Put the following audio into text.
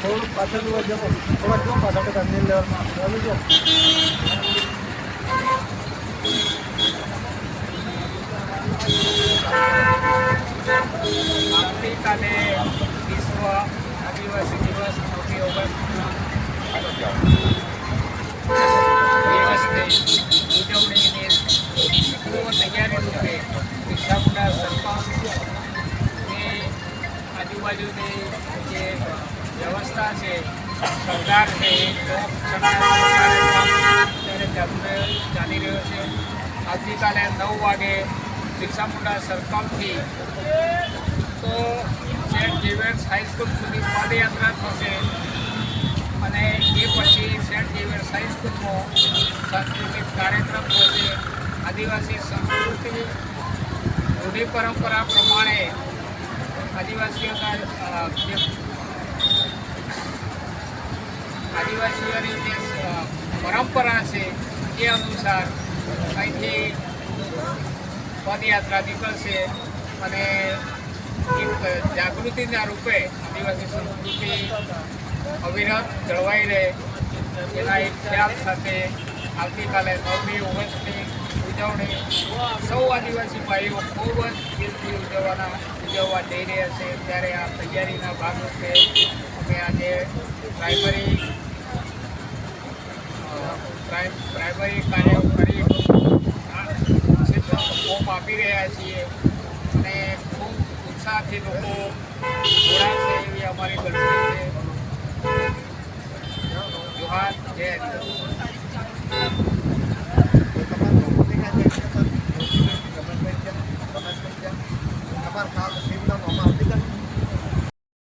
થોડુંક પાછળ જોવા જવો. થોડાક જો પાછળ ટકા નીલ લેવલમાં ચાલુ જો આવતીકાલે વિશ્વ આદિવાસી દિવસ નવમી ઓગસ્ટના આજુબાજુની જે વ્યવસ્થા છે સરદાર છે, એ અત્યારે ચાલુ ચાલી રહ્યો છે. આવતીકાલે નવ વાગે બિરસામુંડા સર્કલથી તો સેન્ટ ઝેવિયર્સ હાઈસ્કૂલ સુધી પદયાત્રા થશે અને એ પછી સેન્ટ ઝેવિયર્સ હાઈસ્કૂલનો સાંસ્કૃતિક કાર્યક્રમ થશે. આદિવાસી સંસ્કૃતિ રૂઢિ પરંપરા પ્રમાણે આદિવાસીઓના આદિવાસીઓની જે પરંપરા છે એ અનુસાર અહીંથી પદયાત્રા નીકળશે અને એક જાગૃતિના રૂપે આદિવાસી સંસ્કૃતિ અવિરત જળવાઈ રહે. એના એક ખ્યાલ સાથે આવતીકાલે નવમી ઓગસ્ટની ઉજવણી સૌ આદિવાસી ભાઈઓ ખૂબ જ દિલથી ઉજવવાના, ઉજવવા જઈ રહ્યા છે. ત્યારે આ તૈયારીના ભાગરૂપે અમે આજે પ્રાઇમરી પ્રાઇમરી કાર્ય કરી ફોર્મ આપી રહ્યા છીએ. અને ખૂબ ઉત્સાહથી લોકો જોડાશે એવી અમારી ગણતરી છે. જોહાર, જય.